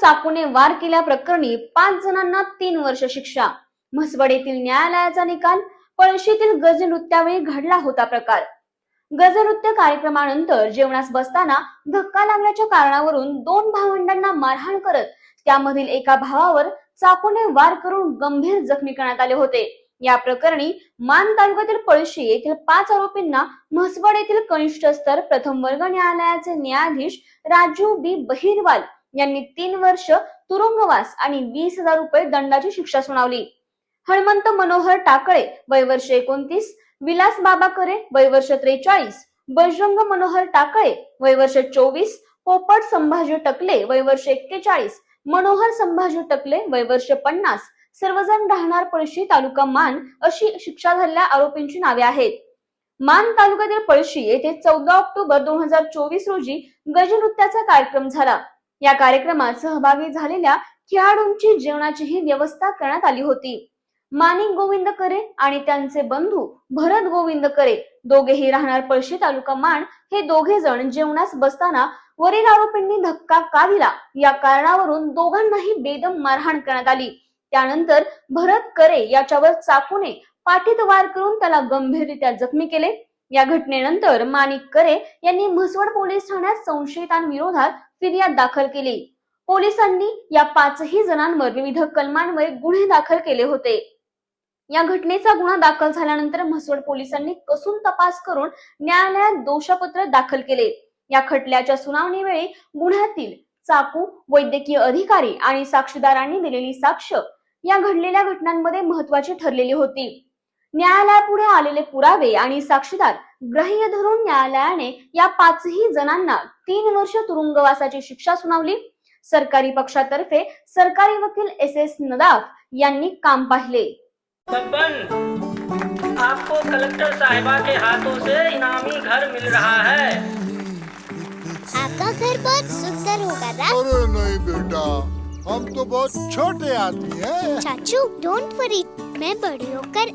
चाकूने वार केल्याप्रकरणी पाच जणांना तीन वर्ष शिक्षा. म्हसवड येथील न्यायालयाचा निकाल पळशीतील गज नृत्यावेळी घडला होता प्रकार. गजनृत्य कार्यक्रमानंतर जेवणास बसताना धक्का लागल्याच्या कारणावरून दोन भावंडांना मारहाण करत त्यामधील एका भावावर चाकूने वार करून गंभीर जखमी करण्यात आले होते. या प्रकरणी मान तालुक्यातील पळशी येथील पाच आरोपींना म्हसवड येथील कनिष्ठ स्तर प्रथम वर्ग न्यायालयाचे न्यायाधीश राजू बी बहिरवाल यांनी तीन वर्ष तुरुंगवास आणि वीस हजार रुपये दंडाची शिक्षा सुनावली. हनुमंत मनोहर टाकळे वय वर्ष एकोणतीस विलास बाबा करे वय वर्ष त्रेचाळीस बजरंग मनोहर टाकळे वय वर्ष चोवीस पोपट संभाजी टकले वय वर्ष एक्केचाळीस मनोहर संभाजी टकले वय वर्ष पन्नास सर्वजण राहणार पळशी तालुका मान अशी शिक्षा झालेल्या आरोपींची नावे आहेत. मान तालुक्यातील पळशी येथे चौदा ऑक्टोबर दोन हजार चोवीस रोजी गजनृत्याचा कार्यक्रम झाला. या कार्यक्रमात सहभागी झालेल्या खेळाडूंची जेवणाचीही व्यवस्था करण्यात आली होती. मानिक गोविंद करे आणि त्यांचे बंधू भरत गोविंद करे दोघेही राहणार पळशी तालुका मान हे दोघे जण जेवणास बसताना वरील आरोपींनी धक्का का दिला? या कारणावरून दोघांनाही बेदम मारहाण करण्यात आली. त्यानंतर भरत करे याच्यावर चाकूने पाठीत वार करून त्याला गंभीररित्या जखमी केले. या घटनेनंतर माणिक करे यांनी म्हसवड पोलीस ठाण्यात संशयितांविरोधात फिर्याद दाखल केली. पोलिसांनी या पाचही जणांवर विविध कलमांवर गुन्हे दाखल केले होते. या घटनेचा गुन्हा दाखल झाल्यानंतर म्हसवड पोलिसांनी कसून तपास करून न्यायालयात दोषपत्र दाखल केले. या खटल्याच्या सुनावणीवेळी गुन्ह्यातील चाकू वैद्यकीय अधिकारी आणि साक्षीदारांनी दिलेली साक्ष या घडलेल्या घटनांमध्ये महत्वाची ठरलेली होती. न्यायालयापुढे आलेले पुरावे आणि साक्षीदार ग्राह्य धरून न्यायालयाने या पाचही जणांना तीन वर्ष तुरुंगवासाची शिक्षा सुनावली. सरकारी पक्षातर्फे सरकारी वकील एस एस नदाफ यांनी काम पाहिले. आपको कलेक्टर साहिबा के हाथों से इनामी घर मिल रहा है। आपका घर बहुत सुंदर होगा ना अरे नहीं बेटा हम तो बहुत छोटे आदमी हैं। चाचू डोंट वरी मैं बड़ी होकर